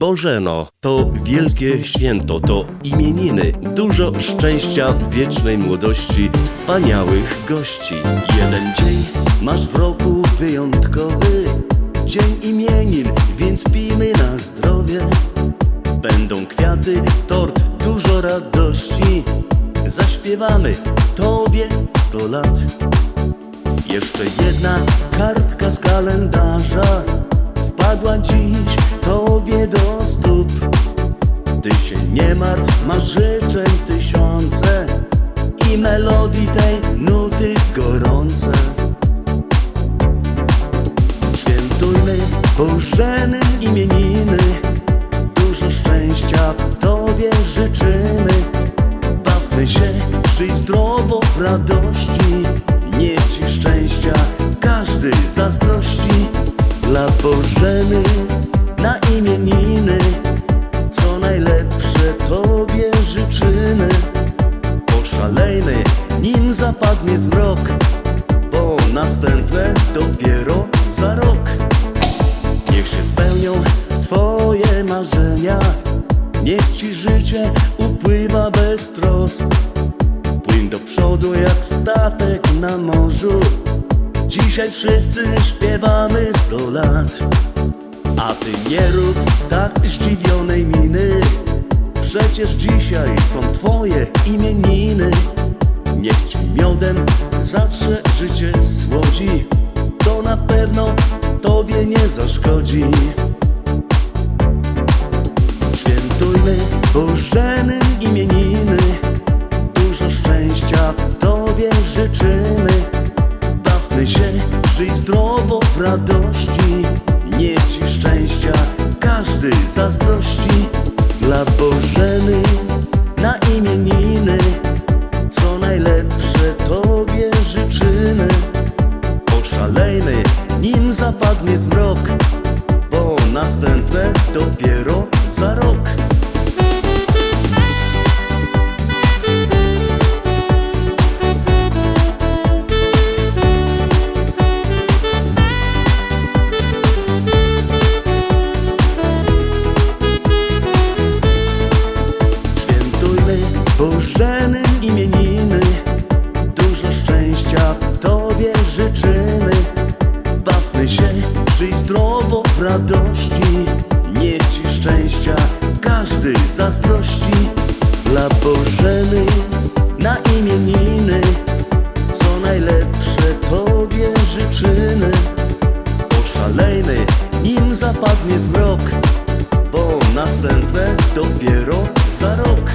Bożeno, to wielkie święto, to imieniny, dużo szczęścia, wiecznej młodości, wspaniałych gości. Jeden dzień masz w roku wyjątkowy, dzień imienin, więc pijmy na zdrowie. Będą kwiaty, tort, dużo radości, zaśpiewamy Tobie sto lat. Jeszcze jedna kartka się nie martw, masz życzeń tysiące I melodii tej nuty gorące. Świętujmy Bożeny imieniny Dużo szczęścia Tobie życzymy. Bawmy się, żyj zdrowo w radości Niech Ci szczęścia każdy zazdrości. Dla Bożeny na imieniny Co najlepsze Tobie życzymy. Poszalejmy, nim zapadnie zmrok Bo następne dopiero za rok. Niech się spełnią Twoje marzenia. Niech Ci życie upływa bez trosk. Płyń do przodu jak statek na morzu. Dzisiaj wszyscy śpiewamy sto lat. A Ty nie rób tak zdziwionej miny Przecież dzisiaj są Twoje imieniny. Niech Ci miodem zawsze życie słodzi To na pewno Tobie nie zaszkodzi. Świętujmy Bożeny imieniny. Dużo szczęścia Tobie życzymy. Bawmy się, żyj zdrowo w radości. Niech Ci szczęścia każdy zazdrości Dla Bożeny na imieniny Co najlepsze Tobie życzymy. Poszalejmy, nim zapadnie zmrok Bo następne dopiero za rok radości Niech Ci szczęścia każdy zazdrości. Dla Bożeny na imieniny Co najlepsze Tobie życzymy Poszalejmy, nim zapadnie zmrok bo następne dopiero za rok